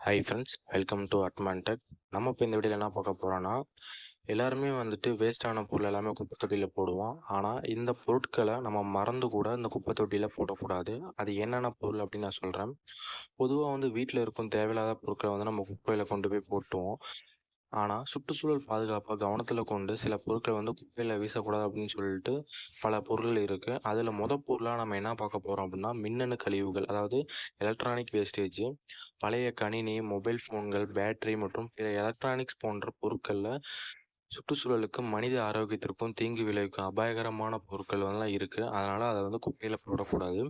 Hi friends welcome to அட்மான்டெக் நம்ம இப்போ இந்த வீடியோவில் என்ன பார்க்க போகிறோன்னா எல்லாருமே வந்துட்டு வேஸ்ட்டான பொருள் எல்லாமே குப்பை தொட்டியில் போடுவோம். ஆனால் இந்த பொருட்களை நம்ம மறந்து கூட இந்த குப்பை தொட்டியில் போடக்கூடாது. அது என்னென்ன பொருள் அப்படின்னு நான் சொல்கிறேன் பொதுவாக வந்து வீட்டில் இருக்கும் தேவையில்லாத பொருட்களை வந்து நம்ம குப்பையில் கொண்டு போய் போட்டுவோம் ஆனால் சுற்றுச்சூழல் பாதுகாப்பை கவனத்தில் கொண்டு சில பொருட்களை வந்து குப்பையில் வீசக்கூடாது அப்படின்னு சொல்லிட்டு பல பொருள் இருக்குது அதில் மொதல் பொருளாக நம்ம என்ன பார்க்க போகிறோம் அப்படின்னா மின்னணு கழிவுகள். அதாவது எலக்ட்ரானிக் வேஸ்டேஜ் பழைய கணினி மொபைல் ஃபோன்கள் பேட்டரி மற்றும் பிற எலக்ட்ரானிக்ஸ் போன்ற பொருட்களில் சுற்றுச்சூழலுக்கும் மனித ஆரோக்கியத்திற்கும் தீங்கு விளைவிக்கும் அபாயகரமான பொருட்கள் எல்லாம் இருக்குது அதனால் அதை வந்து குப்பையில் போடக்கூடாது.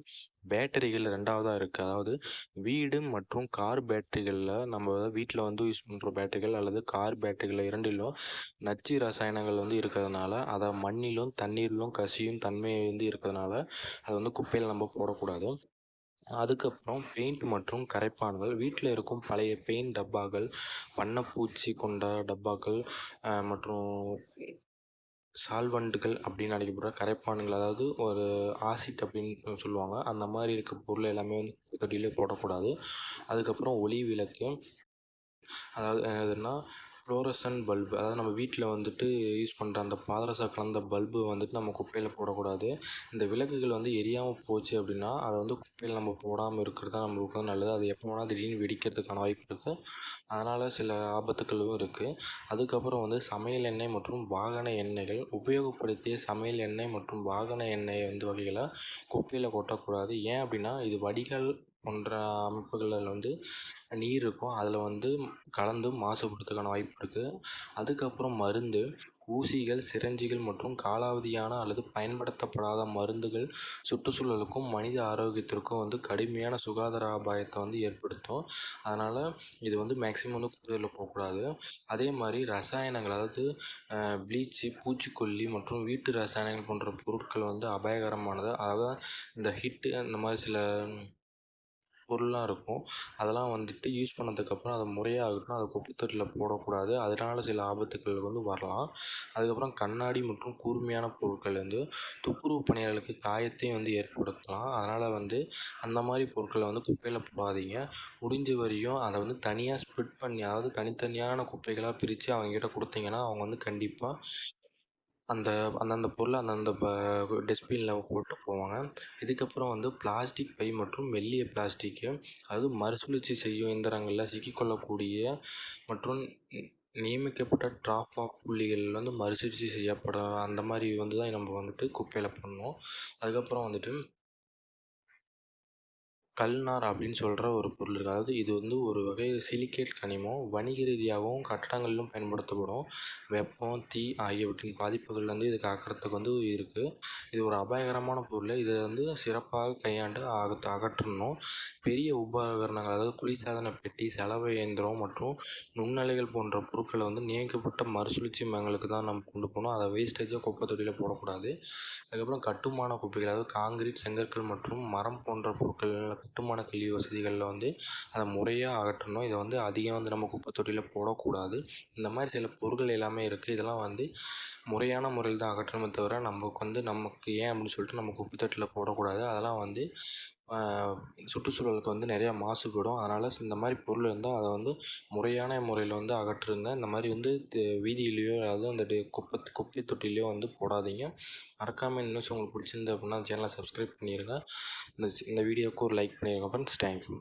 பேட்டரிகள் ரெண்டாவதாக இருக்குது அதாவது வீடு மற்றும் கார் பேட்டரிகளில் நம்ம வீட்டில் வந்து யூஸ் பண்ணுற பேட்டரிகள் அல்லது கார் பேட்டரிகள் இரண்டிலும் நச்சு ரசாயனங்கள் வந்து இருக்கிறதுனால அதை மண்ணிலும் தண்ணீரிலும் கசியும் தன்மை வந்து இருக்கிறதுனால அதை வந்து குப்பையில் நம்ம போடக்கூடாது. அதுக்கப்புறம் பெயிண்ட் மற்றும் கரைப்பான்கள். வீட்டில் இருக்கும் பழைய பெயிண்ட் டப்பாக்கள் வண்ணப்பூச்சி கொண்ட டப்பாக்கள் மற்றும் சால்வண்டுகள் அப்படின்னு அழைக்கப்படுற கரைப்பான்கள் அதாவது ஒரு ஆசிட் அப்படின்னு சொல்லுவாங்க. அந்த மாதிரி இருக்க பொருள் எல்லாமே வந்து தொட்டியிலே போடக்கூடாது. அதுக்கப்புறம் ஒளி விளக்கு. அதாவது என்னதுன்னா ஃப்ளோரசன் பல்பு. அதாவது நம்ம வீட்டில் வந்துட்டு யூஸ் பண்ணுற அந்த பாதரச கலந்த பல்பு வந்துட்டு நம்ம குப்பையில் போடக்கூடாது. இந்த விளக்குகள் வந்து எரியாமல் போச்சு அப்படின்னா அதை வந்து குப்பையில் நம்ம போடாமல் இருக்கிறது தான் நம்மளுக்கு வந்து நல்லது. அது எப்போ வேணால் திடீர்னு வெடிக்கிறதுக்கான வாய்ப்பு இருக்குது அதனால் சில ஆபத்துக்களும் இருக்குது அதுக்கப்புறம் வந்து சமையல் எண்ணெய் மற்றும் வாகன எண்ணெய்கள். உபயோகப்படுத்திய சமையல் எண்ணெய் மற்றும் வாகன எண்ணெய் வந்து வகைகளை குப்பையில் கொட்டக்கூடாது. ஏன் அப்படின்னா இது வடிகால் போன்ற அமைப்புகளில் வந்து நீர் இருக்கும். அதில் வந்து கலந்து மாசுபடுறதுக்கான வாய்ப்பு இருக்குது அதுக்கப்புறம் மருந்து ஊசிகள் சிரஞ்சிகள் மற்றும் காலாவதியான அல்லது பயன்படுத்தப்படாத மருந்துகள் சுற்றுச்சூழலுக்கும் மனித ஆரோக்கியத்திற்கும் வந்து கடுமையான சுகாதார அபாயத்தை வந்து ஏற்படுத்தும். அதனால் இது வந்து மேக்ஸிமம் வந்து குப்பையில் போகக்கூடாது. அதே மாதிரி ரசாயனங்கள் அதாவது ப்ளீச்சு பூச்சிக்கொல்லி மற்றும் வீட்டு ரசாயனங்கள் போன்ற பொருட்கள் வந்து அபாயகரமானது. அதாவது இந்த ஹிட்டு அந்த மாதிரி சில பொருள்லாம் இருக்கும். அதெல்லாம் வந்துட்டு யூஸ் பண்ணதுக்கப்புறம் அதை முறையாக இருக்கட்டும் அதை குப்பை தொட்டியில் போடக்கூடாது. அதனால் சில ஆபத்துக்கள் வந்து வரலாம். அதுக்கப்புறம் கண்ணாடி மற்றும் கூர்மையான பொருட்கள் வந்து துப்புரவு பணியாளர்களுக்கு காயத்தையும் வந்து ஏற்படுத்தலாம். அதனால் வந்து அந்த மாதிரி பொருட்களை வந்து குப்பையில் போடாதீங்க. முடிஞ்ச வரையும் அதை வந்து தனியாக ஸ்ப்ளிட் பண்ணி அதாவது தனித்தனியான குப்பைகளாக பிரித்து அவங்ககிட்ட கொடுத்தீங்கன்னா அவங்க வந்து கண்டிப்பாக அந்த அந்தந்த பொருளை அந்தந்த ப டஸ்ட்பினில் போட்டு போவாங்க. இதுக்கப்புறம் வந்து பிளாஸ்டிக் பை மற்றும் மெல்லிய பிளாஸ்டிக்கு அதாவது மறுசுழற்சி செய்யும் இயந்திரங்களில் சிக்கிக்கொள்ளக்கூடிய மற்றும் நியமிக்கப்பட்ட ட்ராப் ஆஃப் புள்ளிகள் வந்து மறுசுழற்சி செய்யப்பட அந்த மாதிரி வந்து தான் நம்ம வந்துட்டு குப்பையில் போடணும். அதுக்கப்புறம் வந்துட்டு கல்நார் அப்படின்னு சொல்கிற ஒரு பொருள் இருக்குது அதாவது இது வந்து ஒரு வகை சிலிக்கேட் கனிமம். வணிக ரீதியாகவும் கட்டடங்களிலும் பயன்படுத்தப்படும். வெப்பம் தீ ஆகியவற்றின் பாதிப்புகள்லேருந்து இது காக்கிறதுக்கு வந்து இருக்குது இது ஒரு அபாயகரமான பொருள். இதை வந்து சிறப்பாக கையாண்டு அக அகற்றணும். பெரிய உபகரணங்கள் அதாவது குளிர்சாதன பெட்டி செலவு இயந்திரம் மற்றும் நுண்ணலைகள் போன்ற பொருட்களை வந்து நியமிக்கப்பட்ட மறுசுழற்சி மையங்களுக்கு தான் நம்ம கொண்டு போகணும். அதை வேஸ்டேஜாக குப்பை தொட்டியில் போடக்கூடாது. அதுக்கப்புறம் கட்டுமான குப்பைகள் அதாவது காங்கிரீட் செங்கற்கள் மற்றும் மரம் போன்ற பொருட்கள் கட்டுமான கல்வி வசதிகளில் வந்து அதை முறையாக அகற்றணும். இதை வந்து அதிகம் வந்து நம்ம குப்பை தொட்டியில் போடக்கூடாது. இந்த மாதிரி சில பொருட்கள் எல்லாமே இருக்குது இதெல்லாம் வந்து முறையான முறையில் தான் அகற்றணுமே தவிர நமக்கு வந்து நமக்கு ஏன் அப்படின்னு சொல்லிட்டு நம்ம குப்பை தொட்டியில் போடக்கூடாது. அதெல்லாம் வந்து சுற்றுச்சூழலுக்கு வந்து நிறையா மாசுபடும் அதனால் இந்த மாதிரி பொருள் இருந்தால் அதை வந்து முறையான முறையில் வந்து அகற்றுங்க. இந்த மாதிரி வந்து வீதியிலையோ அதாவது அந்த குப்பை குப்பை தொட்டிலையோ வந்து போடாதீங்க. மறக்காமல் இன்னும் உங்களுக்கு பிடிச்சிருந்து அப்படின்னா சேனலை சப்ஸ்கிரைப் பண்ணிடுங்க இந்த இந்த வீடியோவுக்கு ஒரு லைக் பண்ணிடுங்க ஃப்ரெண்ட்ஸ் தேங்க்யூ